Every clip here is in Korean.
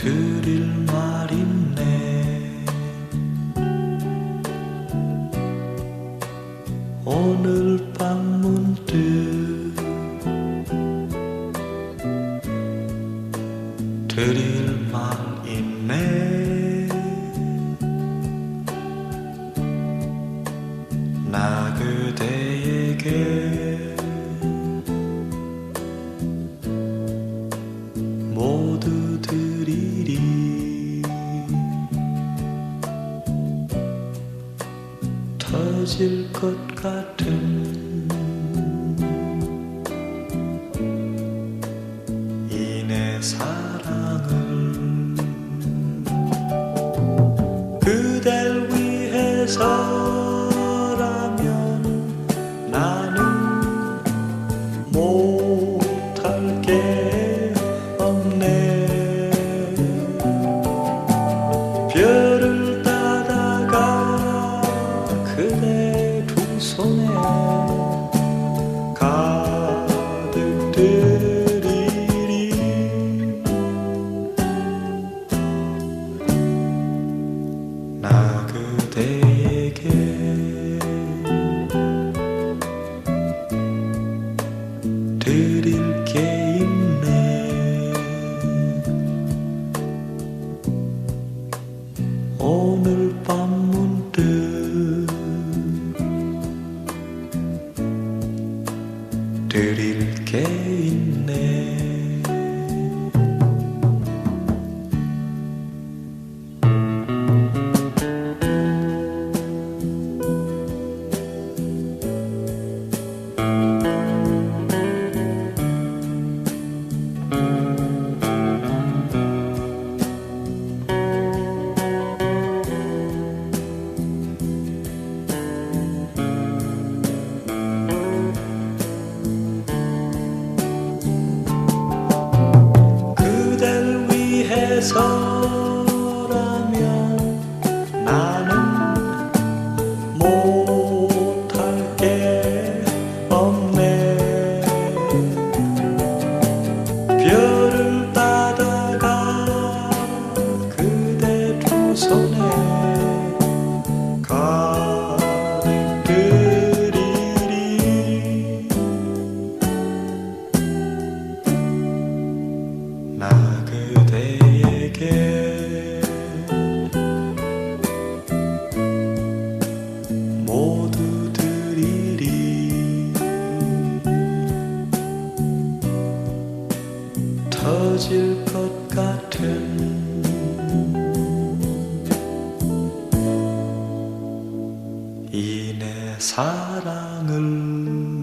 드릴 말 있네 오늘 밤 모두 드리리. 터질 것 같은 이 내 사랑을 그댈 위해서 오늘 밤문 위해 터질 것 같은 이 내 사랑을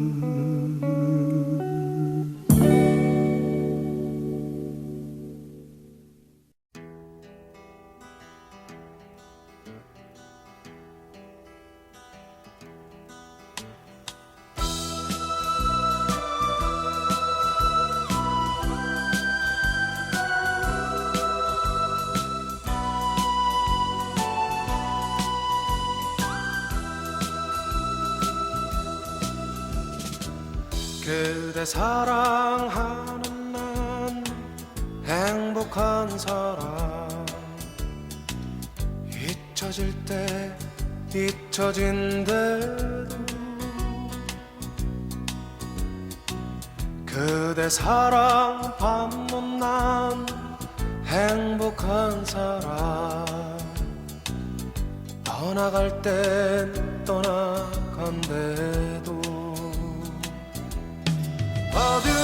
그대 사랑하는 난 행복한 사람. 잊혀질 때 잊혀진 대로 그대 사랑 밤문 난 행복한 사람. 떠나갈 땐 떠나간대도 어두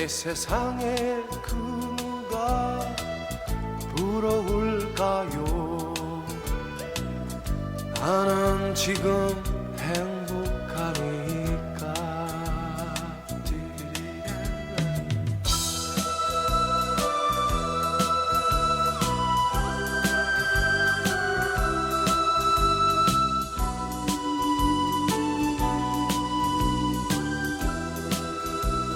이 세상에 그 누가 부러울까요? 나는 지금